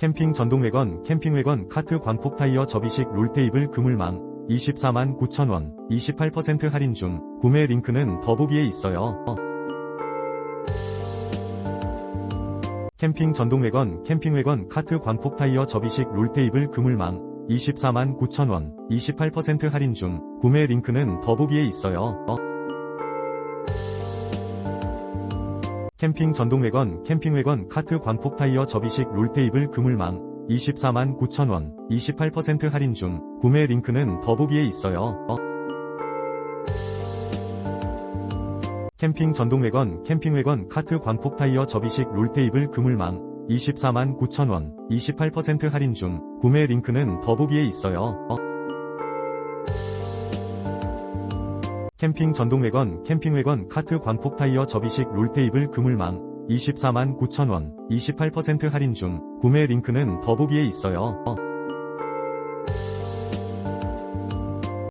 캠핑 전동웨건, 캠핑웨건 카트 광폭 타이어 접이식 롤테이블 그물망. 24만 9천원. 28% 할인 중. 구매 링크는 더보기에 있어요. 캠핑 전동웨건, 캠핑웨건 카트 광폭 타이어 접이식 롤테이블 그물망. 24만 9천원. 28% 할인 중. 구매 링크는 더보기에 있어요. 캠핑 전동웨건, 캠핑웨건 카트 광폭 타이어 접이식 롤테이블 그물망. 24만 9천원. 28% 할인 중. 구매 링크는 더보기에 있어요. 캠핑 전동웨건, 캠핑웨건 카트 광폭 타이어 접이식 롤테이블 그물망. 24만 9천원. 28% 할인 중. 구매 링크는 더보기에 있어요. 캠핑 전동웨건, 캠핑웨건 카트 광폭 타이어 접이식 롤테이블 그물망. 24만 9천원. 28% 할인 중. 구매 링크는 더보기에 있어요.